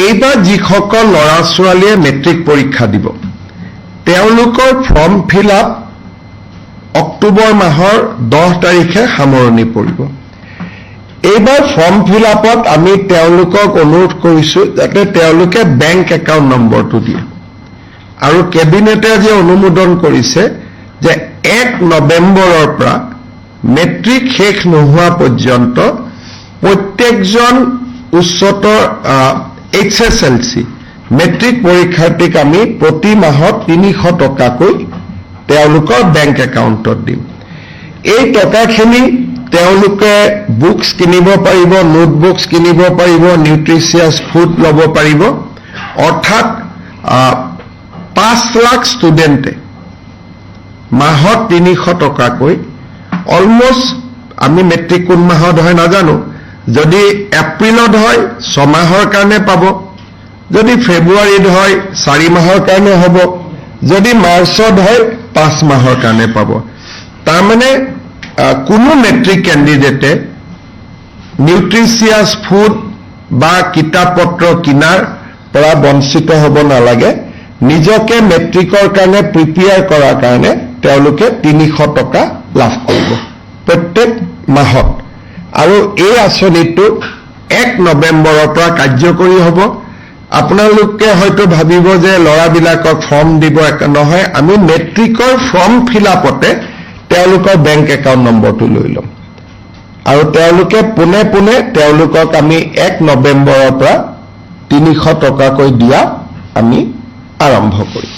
এইবাৰ যিসকল ল'ৰা ছোৱালীয়ে মেট্ৰিক পৰীক্ষা দিব, তেওঁলোকৰ ফৰ্ম ফিল আপ অক্টোবৰ মাহৰ দহ তাৰিখে সামৰণি পৰিব। এইবাৰ ফৰ্ম ফিল আপত আমি তেওঁলোকক অনুৰোধ কৰিছোঁ যাতে তেওঁলোকে বেংক একাউণ্ট নম্বৰটো দিয়ে। আৰু কেবিনেটে আজি অনুমোদন কৰিছে যে এক নৱেম্বৰৰ পৰা মেট্ৰিক শেষ নোহোৱা পৰ্যন্ত প্ৰত্যেকজন উচ্চতৰ H S L C matric পৰীক্ষাৰ্থীক আমি প্ৰতি মাহত তিনিশ টকাকৈ তেওঁলোকৰ বেংক একাউণ্টত দিম। এই টকাখিনি তেওঁলোকে বুকছ কিনিব পাৰিব নোটবুকছ কিনিব পাৰিব নিউট্ৰিচিয়াছ ফুড ল'ব পাৰিব। অৰ্থাৎ পাঁচ লাখ ষ্টুডেণ্টে মাহত তিনিশ টকাকৈ অলমষ্ট আমি মেট্ৰিক কোন মাহত হয় নাজানো যদি এপ্ৰিলত হয়, ছমাহৰ কাৰণে পাব। যদি ফেব্ৰুৱাৰীত হয়, চাৰি মাহৰ কাৰণে হ'ব। যদি মাৰ্চত হয়, পাঁচ মাহৰ কাৰণে পাব। তাৰমানে কোনো মেট্ৰিক কেণ্ডিডেটে নিউট্ৰিচিয়াছ ফুড বা কিতাপ পত্ৰ কিনাৰ পৰা বঞ্চিত হ'ব নালাগে। নিজকে মেট্ৰিকৰ কাৰণে প্ৰিপেয়াৰ কৰাৰ কাৰণে তেওঁলোকে তিনিশ টকা লাভ কৰিব। প্ৰত্যেক মাহত। আৰু এই আঁচনিটো এক নৱেম্বৰৰ পৰা কাৰ্যকৰী হ'ব। আপোনালোকে হয়তো ভাবিব যে ল'ৰাবিলাকক ফৰ্ম দিব নহয়, আমি মেট্ৰিকৰ ফৰ্ম ফিল আপতে তেওঁলোকৰ বেংক একাউণ্ট নম্বৰটো লৈ ল'ম। আৰু তেওঁলোকে পোনে পোনে তেওঁলোকক আমি এক নৱেম্বৰৰ পৰা তিনিশ টকাকৈ দিয়া আমি আৰম্ভ কৰিম।